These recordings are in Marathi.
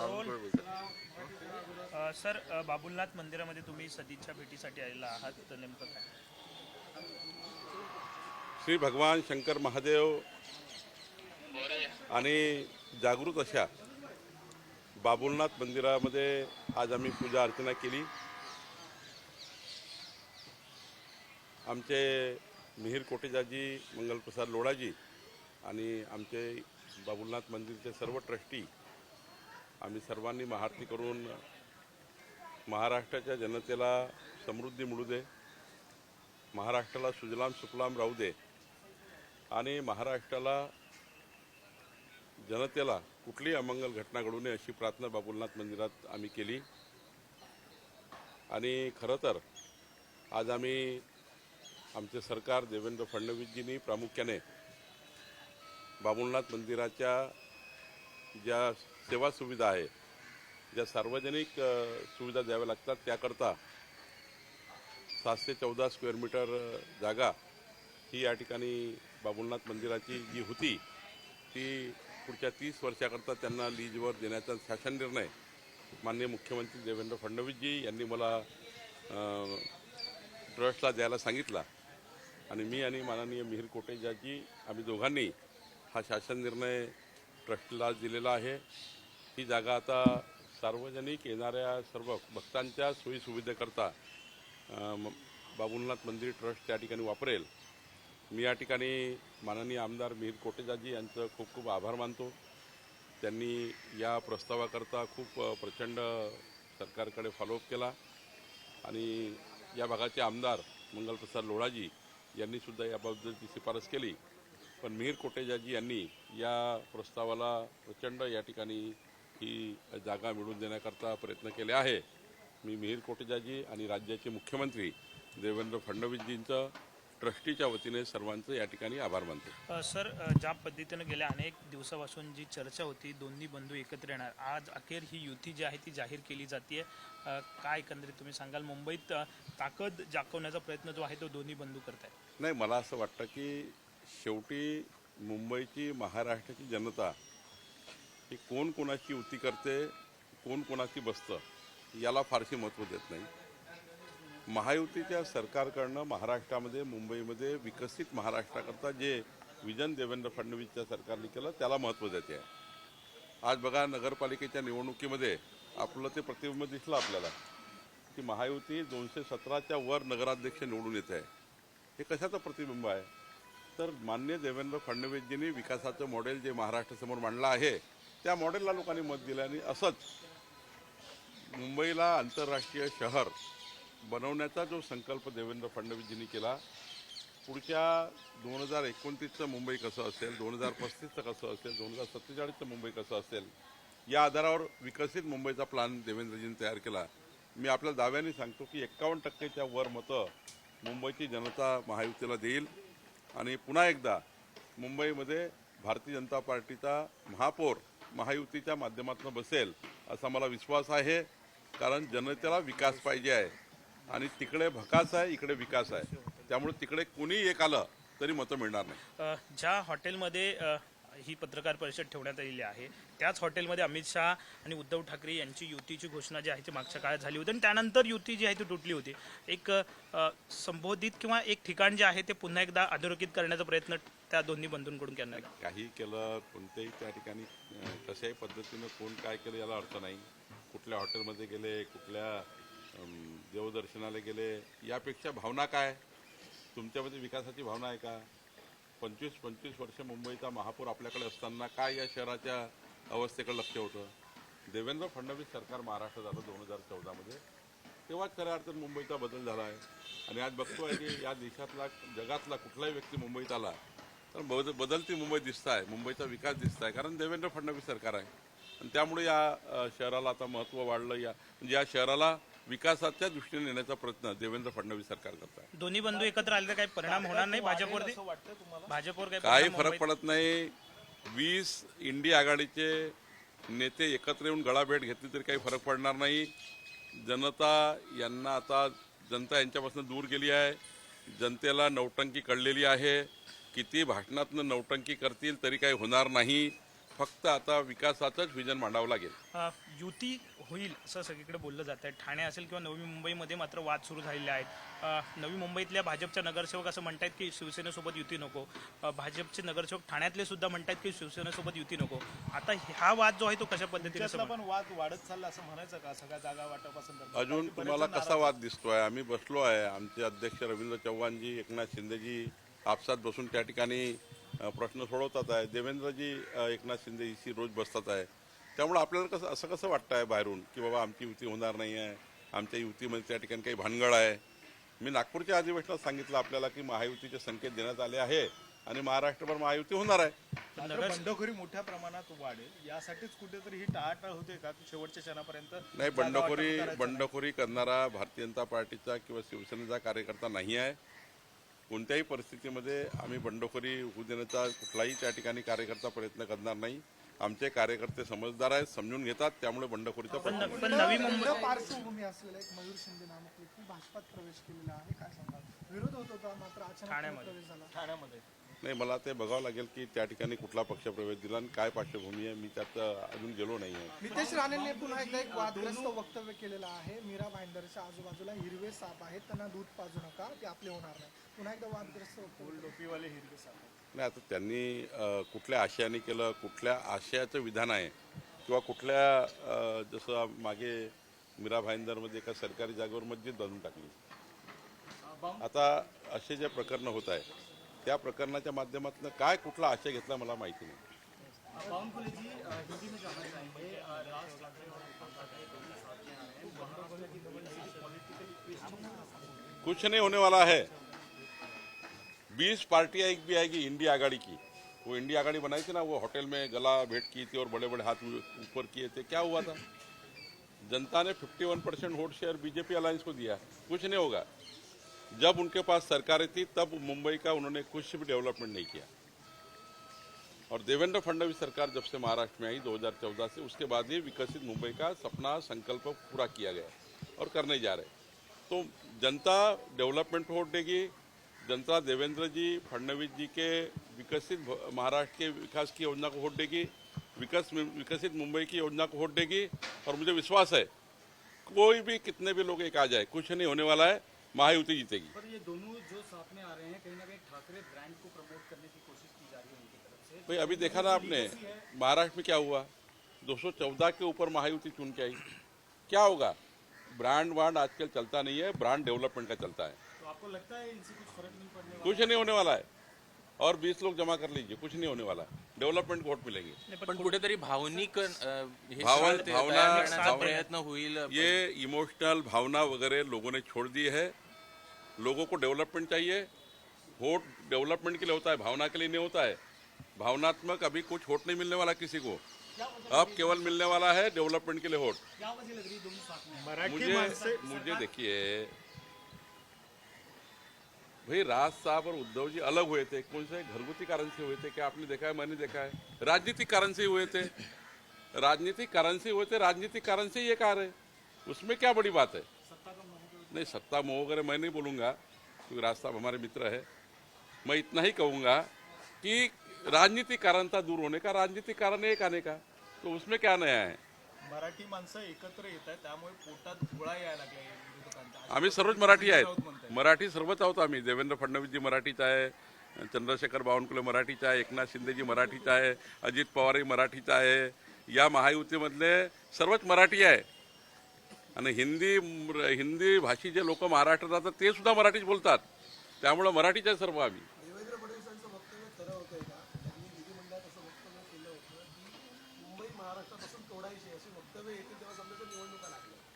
रोल सर बाबुलनाथ मंदिरामध्ये तुम्ही सदिच्छा भेटीसाठी आलेला आहात तर नेमकं काय? श्री भगवान शंकर महादेव आणि जागृत अशा बाबुलनाथ मंदिरामध्ये आज आम्ही पूजा अर्चना केली. आमचे मिहीर कोटेजाजी मंगलप्रसाद लोढाजी आणि आमचे बाबुलनाथ मंदिरचे सर्व ट्रस्टी आम्ही सर्वांनी महाआरती करून महाराष्ट्राच्या जनतेला समृद्धी मिळू दे महाराष्ट्राला सुजलाम सुफलाम राहू दे आणि महाराष्ट्राला जनतेला कुठलीही अमंगल घटना घडू नये अशी प्रार्थना बाबुलनाथ मंदिरात आम्ही केली. आणि खरं तर आज आम्ही आमचे सरकार देवेंद्र फडणवीसजींनी प्रामुख्याने बाबुलनाथ मंदिराच्या ज्या सेवा सुविधा आहे. ज्या सार्वजनिक सुविधा द्याव्या लागतात त्याकरता सातशे चौदा स्क्वेअर मीटर जागा ही या ठिकाणी बाबुलनाथ मंदिराची जी होती ती पुढच्या तीस वर्षाकरता त्यांना लीजवर देण्याचा शासन निर्णय माननीय मुख्यमंत्री देवेंद्र फडणवीसजी यांनी मला ट्रस्टला द्यायला सांगितला. आणि मी आणि माननीय मिहीर कोटेजाजी आम्ही दोघांनी हा शासन निर्णय ट्रस्टला दिलेला आहे. ही जागा आता सार्वजनिक येणाऱ्या सर्व भक्तांच्या सोयीसुविधेकरता बाबुलनाथ मंदिर ट्रस्ट त्या ठिकाणी वापरेल. मी या ठिकाणी माननीय आमदार मिहीर कोटेजाजी यांचं खूप खूप आभार मानतो. त्यांनी या प्रस्तावाकरता खूप प्रचंड सरकारकडे फॉलोअप केला. आणि या भागाचे आमदार मंगलप्रसाद लोढाजी यांनीसुद्धा याबाबतची शिफारस केली. पण मिहीर कोटेजाजी यांनी या प्रस्तावाला प्रचंड या ठिकाणी ही जागा मिळवून देण्याकरता प्रयत्न केले आहे. मी मिहीर कोटेजाजी आणि राज्याचे मुख्यमंत्री देवेंद्र फडणवीसजींचं ट्रस्टीच्या वतीने सर्वांचं या ठिकाणी आभार मानतो. सर ज्या पद्धतीनं गेल्या अनेक दिवसापासून जी चर्चा होती दोन्ही बंधू एकत्र येणार आज अखेर ही युती जी आहे ती जाहीर केली जाते काय एकंदरीत तुम्ही सांगाल? मुंबईत ताकद दाखवण्याचा प्रयत्न जो आहे तो दोन्ही बंधू करतायत. नाही मला असं वाटतं की शेवटी मुंबईची महाराष्ट्राची जनता की कोण कोणाची युती करते कोण कोणाची बसतं याला फारशी महत्त्व देत नाही. महायुतीच्या सरकारकडनं महाराष्ट्रामध्ये मुंबईमध्ये विकसित महाराष्ट्राकरता जे विजन देवेंद्र फडणवीसच्या सरकारने केलं त्याला महत्त्व देते आहे. आज बघा नगरपालिकेच्या निवडणुकीमध्ये आपलं ते प्रतिबिंब दिसलं आपल्याला की महायुती दोनशे सतराच्या वर नगराध्यक्ष निवडून येत आहे. हे कशाचं प्रतिबिंब आहे? तर मान्य देवेंद्र फडणवीसजींनी विकासाचं मॉडेल जे महाराष्ट्रासमोर मांडलं आहे त्या मॉडेलला लोकांनी मत दिलं आणि असंच मुंबईला आंतरराष्ट्रीय शहर बनवण्याचा जो संकल्प देवेंद्र फडणवीसजींनी केला पुढच्या दोन हजार एकोणतीसचं मुंबई कसं असेल दोन हजार पस्तीसचं कसं असेल दोन हजार सत्तेचाळीसचं मुंबई कसं असेल या आधारावर विकसित मुंबईचा प्लॅन देवेंद्रजींनी तयार केला. मी आपल्या दाव्याने सांगतो की एक्कावन्न टक्केच्या वर मतं मुंबईची जनता महायुतीला देईल. आणि पुन्हा एकदा मुंबईमध्ये भारतीय जनता पार्टीचा महापौर महायुतीच्या माध्यमातून बसेल असा मला विश्वास आहे. कारण जनतेला विकास पाहिजे आहे. आणि तिकडे भकास आहे इकडे विकास आहे. त्यामुळे तिकडे कोणी एक आलं तरी मतं मिळणार नाही. ज्या हॉटेलमध्ये ही पत्रकार परिषद ठेवण्यात आलेली आहे त्याच हॉटेलमध्ये अमित शहा आणि उद्धव ठाकरे यांची युतीची घोषणा जी आहे ती मागच्या काळात झाली होती. आणि त्यानंतर युती जी आहे ती तुटली होती. एक संबोधित किंवा एक ठिकाण जे आहे ते पुन्हा एकदा अधोरेखित करण्याचा प्रयत्न त्या दोन्ही बंधूंकडून करण्यात काही केलं कोणत्याही त्या ठिकाणी कशाही पद्धतीनं कोण काय केलं याला अर्थ नाही. कुठल्या हॉटेलमध्ये गेले कुठल्या देवदर्शनाला गेले यापेक्षा भावना काय? तुमच्यामध्ये विकासाची भावना आहे का? पंचवीस पंचवीस वर्ष मुंबईचा महापौर आपल्याकडे असताना काय या शहराच्या अवस्थेकडे लक्ष होतं? देवेंद्र फडणवीस सरकार महाराष्ट्रात आलं दोन हजार चौदामध्ये. तेव्हाच खऱ्या अर्थात मुंबईचा बदल झाला आहे. आणि आज बघतो आहे की या देशातला जगातला कुठलाही व्यक्ती मुंबईत आला तर बद बदलती मुंबई दिसत आहे मुंबईचा विकास दिसत आहे कारण देवेंद्र फडणवीस सरकार आहे. आणि त्यामुळे या शहराला आता महत्त्व वाढलं या म्हणजे या शहराला विकासाच्या दृष्टीने नेण्याचा प्रयत्न देवेंद्र फडणवीस सरकार करत आहे दोन्ही बंधू एकत्र आले तर काही परिणाम होणार नाही? भाजपवरती? भाजपवर काही फरक पडत नाही. वीस इंडिया आघाडीचे नेते एकत्र येऊन गळाभेट घेतली तरी काही फरक पडणार नाही. जनता यांना आता जनता यांच्यापासून दूर गेली आहे. जनतेला नौटंकी कळलेली आहे. किती भाषणातनं नौटंकी करतील तरी काही होणार नाही. फक्त आता विकासाचंच विजन मांडावं लागेल. युती होईल असं सगळीकडे बोललं जात आहे. ठाणे असेल किंवा नवी मुंबईमध्ये मात्र वाद सुरू झालेले आहेत. नवी मुंबईतल्या भाजपच्या नगरसेवक असं म्हणतात की शिवसेनेसोबत युती नको. भाजपचे नगरसेवक ठाण्यातले सुद्धा म्हणतात की शिवसेनेसोबत युती नको. आता हा वाद जो आहे तो कशा पद्धतीने पण वाद वाढत चालला असं म्हणायचं का? सगळ्या जागा वाटपासंदर्भात अजून तुम्हाला कसा वाद दिसतोय? आम्ही बसलो आहे. आमचे अध्यक्ष रवींद्र चव्हाणजी एकनाथ शिंदेजी आपसात बसून त्या ठिकाणी प्रश्न सोडवतात आहे. देवेंद्रजी एकनाथ शिंदेशी रोज बसतात आहे. त्यामुळे आपल्याला कसं असं कसं वाटतं आहे बाहेरून की बाबा आमची युती होणार नाही आहे आमच्या युतीमध्ये त्या ठिकाणी काही भानगड आहे? मी नागपूरच्या अधिवेशनात सांगितलं आपल्याला की महायुतीचे संकेत देण्यात आले आहे आणि महाराष्ट्रभर महायुती होणार आहे. बंडखोरी मोठ्या प्रमाणात वाढेल. यासाठीच कुठेतरी ही टाळाटाळ होते का? शेवटच्या क्षणापर्यंत नाही बंडखोरी? बंडखोरी करणारा भारतीय जनता पार्टीचा किंवा शिवसेनेचा कार्यकर्ता नाही आहे. कोणत्याही परिस्थितीमध्ये आम्ही बंडखोरी होऊ देण्याचा कुठलाही त्या ठिकाणी कार्यकर्ता प्रयत्न करणार नाही. आमचे कार्यकर्ते समजदार आहेत समजून घेतात त्यामुळे बंडखोरीचा पार्श्वभूमी असलेला एक मयूर शिंदे नामक व्यक्ती भाजपात प्रवेश केलेला आहे काय सांगाल? विरोध होत होता मात्र अचानक ठाण्यामध्ये. प्रवेश झाला. ठाण्यामध्ये. नाही मला ते बघावं लागेल की त्या ठिकाणी कुठला पक्ष प्रवेश दिला आणि काय पार्श्वभूमी आहे. मी त्यात अजून गेलो नाही आहे नितेश राणेंनी पुन्हा एकदा एक वादग्रस्त वक्तव्य केलेलं आहे. मीरा भाईंदरच्या आजूबाजूला हिरवे साप आहेत. त्यांना दूध पाजू नका. ते आपले होणार नाही पुन्हा एकदा वादग्रस्त वक्तव्य टोपीवाले हिरवे साप नाही आता त्यांनी कुठल्या आशयाने केलं कुठल्या आशयाचं विधान आहे? किंवा कुठल्या जसं मागे मीरा भाईंदरमध्ये एका सरकारी जागेवर मस्जिद बांधून टाकली. आता असे जे प्रकरणं होत आहे त्या प्रकरणाच्या माध्यमातून काय कुठला आशय घेतला मला माहिती नाही. कुछ नहीं होने वाला है। बीस पार्टियाँ एक भी आएगी इंडिया आघाड़ी की। वो इंडिया आघाड़ी बनाई थी ना वो होटल में गला भेंट की थी और बड़े बड़े हाथ ऊपर किए थे। क्या हुआ था? जनता ने 51 percent vote share BJP alliance को दिया। कुछ नहीं होगा। जब उनके पास सरकारें थी, तब मुंबई का उन्होंने कुछ भी डेवलपमेंट नहीं किया। और देवेंद्र फडणवीस सरकार जब से महाराष्ट्र में आई 2014 से, उसके बाद ही विकसित मुंबई का सपना, संकल्प पूरा किया गया और करने जा रहे। तो जनता डेवलपमेंट वोट देगी जनता देवेंद्र जी, फडणवीस जी के विकसित महाराष्ट्र के विकास की योजना को वोट देगी विकास, विकसित मुंबई की योजना को वोट देगी और मुझे विश्वास है, कोई भी कितने भी लोग एक आ जाए, कुछ नहीं होने वाला है। महायुति जीतेगी। पर ये दोनों जो आ रहे हैं कहीं ना कहीं ठाकरे ब्रांड को प्रमोट करने की कोशिश की जा रही है उनकी तरफ़ से। भाई अभी देखा ना आपने महाराष्ट्र में क्या हुआ? 214 के ऊपर महायुति चुन के आई। क्या होगा? ब्रांड वांड आजकल चलता नहीं है ब्रांड डेवलपमेंट का चलता है। तो आपको लगता है इनसे कुछ फ़र्क नहीं पड़ने कुछ नहीं होने वाला है। और 20 लोग जमा कर लीजिए कुछ नहीं होने वाला। डेवलपमेंट को वोट मिलेंगे पण कुठेतरी भावनिक भावना- प्रयत्न होईल ये इमोशनल भावना वगैरह लोगों ने छोड़ दी है। लोगों को डेवलपमेंट चाहिए। वोट डेवलपमेंट के लिए होता है भावना के लिए नहीं होता है। भावनात्मक अभी कुछ वोट नहीं मिलने वाला किसी को। अब केवल मिलने वाला है डेवलपमेंट के लिए वोट मुझे मुझे देखिए भाई राज साहब और उद्धव जी अलग हुए थे। कौन से? घरगुती कारण से हुए थे। क्या आपने देखा है? मैंने देखा है। राजनीतिक कारण से हुए थे। राजनीतिक कारण से हुए थे। राजनीतिक कारण से ये कार है। उसमें क्या बड़ी बात है? नहीं सत्ता मोह वगैरह मैं नहीं बोलूंगा क्योंकि राज साहब हमारे मित्र है। मैं इतना ही कहूंगा कि राजनीतिक कारण था दूर होने का राजनीतिक कारण है एक आने का तो उसमें क्या नया है? मराठी माणसं एकत्र येत आहेत त्यामुळे पोटात गोळा यायला लागला या विरोधकांचा. आम्ही सर्वच मराठी आहेत. मराठी सर्वच आहोत आम्ही. देवेंद्र फडणवीसजी मराठीच आहे चंद्रशेखर बावनकुळे मराठीचा आहे एकनाथ शिंदेजी मराठीचा आहे अजित पवारही मराठीचा आहे. या महायुतीमधले सर्वच मराठी आहे. आणि हिंदी हिंदी भाषी जे लोक महाराष्ट्रात राहतात ते सुद्धा मराठीच बोलतात. त्यामुळं मराठीच आहे सर्व आम्ही.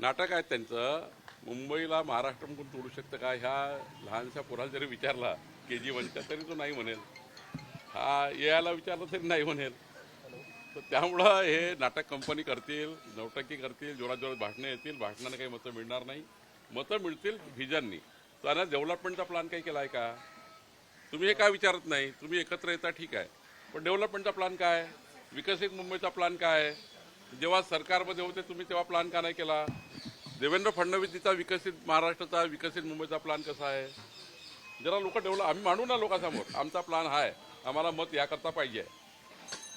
नाटक आहे त्यांचं. मुंबईला महाराष्ट्रातून तोडू शकतं का? ह्या लहानशा पोराला जरी विचारला के जी वनच्या तरी तो नाही म्हणेल. हा यायला विचारलं तरी नाही म्हणेल. तर त्यामुळं हे नाटक कंपनी करतील नौटंकी करतील जोरात जोरात भाषणं येतील भाषणाने काही मतं मिळणार नाही. मतं मिळतील व्हिजननी त्यांना डेव्हलपमेंटचा प्लॅन काही केला आहे का? तुम्ही हे काय विचारत नाही? तुम्ही एकत्र येता ठीक आहे. पण डेव्हलपमेंटचा प्लॅन काय? विकसित मुंबईचा प्लॅन काय? आहे जेव्हा सरकारमध्ये होते तुम्ही तेव्हा प्लॅन का नाही केला? देवेंद्र फडणवीसजीचा विकसित महाराष्ट्राचा विकसित मुंबईचा प्लॅन कसा आहे? जरा लोक डेव्हलप आम्ही मांडू ना लोकांसमोर आमचा प्लॅन हा आहे आम्हाला मत याकरता पाहिजे.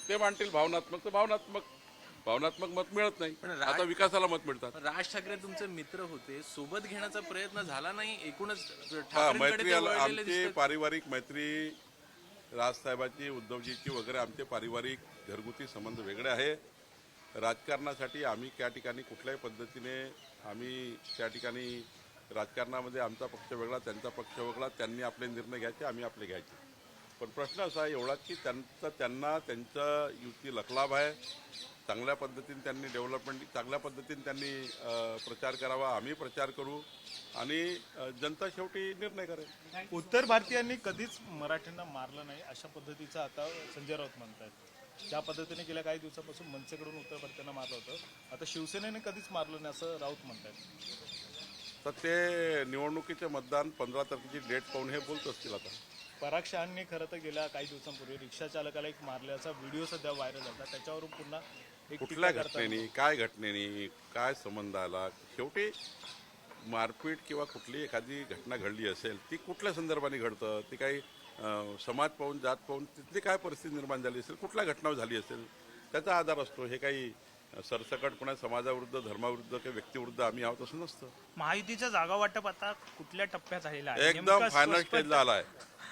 ते मांडतील भावनात्मक. तर भावनात्मक भावनात्मक मत मिळत नाही. आता विकासाला मत मिळतात. राज ठाकरे तुमचे मित्र होते. सोबत घेण्याचा प्रयत्न झाला नाही. एकूणच हा मैत्री आमची. पारिवारिक मैत्री राजसाहेबांची उद्धवजीची वगैरे आमचे पारिवारिक घरगुती संबंध वेगळे आहे. राजकारणासाठी आम्ही त्या ठिकाणी कुठल्याही पद्धतीने आम्ही त्या ठिकाणी राजकारणामध्ये आमचा पक्ष वेगळा त्यांचा पक्ष वेगळा त्यांनी आपले निर्णय घ्यायचे आम्ही आपले घ्यायचे. पण प्रश्न असा आहे एवढा की त्यांचा त्यांना त्यांचा युती लखलाभ आहे. चांगल्या पद्धतीने त्यांनी डेव्हलपमेंट चांगल्या पद्धतीने त्यांनी प्रचार करावा आम्ही प्रचार करू. आणि जनता शेवटी निर्णय करेल. उत्तर भारतीयांनी कधीच मराठ्यांना मारलं नाही अशा पद्धतीचं आता संजय राऊत म्हणतायत. ज्या पद्धतीने गेल्या काही दिवसापासून मनसेकडून उत्तर भारतीयांना मारलं होतं आता शिवसेनेने कधीच मारलं नाही असं राऊत म्हणतायत. तर ते निवडणुकीचे मतदान पंधरा तारखेची डेट पाहून हे बोलत असतील आता. पराग शहांनी खरं तर गेल्या काही दिवसांपूर्वी रिक्षा चालकाला एक मारल्याचा व्हिडिओ सध्या व्हायरल होता त्याच्यावरून पुन्हा एक कुठल्या टीका करताना- घटनेनी काय घटनेनी काय संबंध आला? शेवटी मारपीट किंवा कुठली एखादी घटना घडली असेल ती कुठल्या संदर्भाने घडतं? ती काही अं, समाज पाहून जात पाहून तिथली काय परिस्थिती निर्माण झाली असेल? कुठल्या घटना झाली असेल? त्याचा आधार असतो. हे काही सरसकटपणे समाजाविरुद्ध धर्माविरुद्ध किंवा व्यक्तीविरुद्ध आम्ही आहोत असं नसतं. महायुतीचा जागा वाटप आता कुठल्या टप्प्यात झालेला आहे? एकदम नेमका फायनल स्पष्ट- स्टेजला आलाय.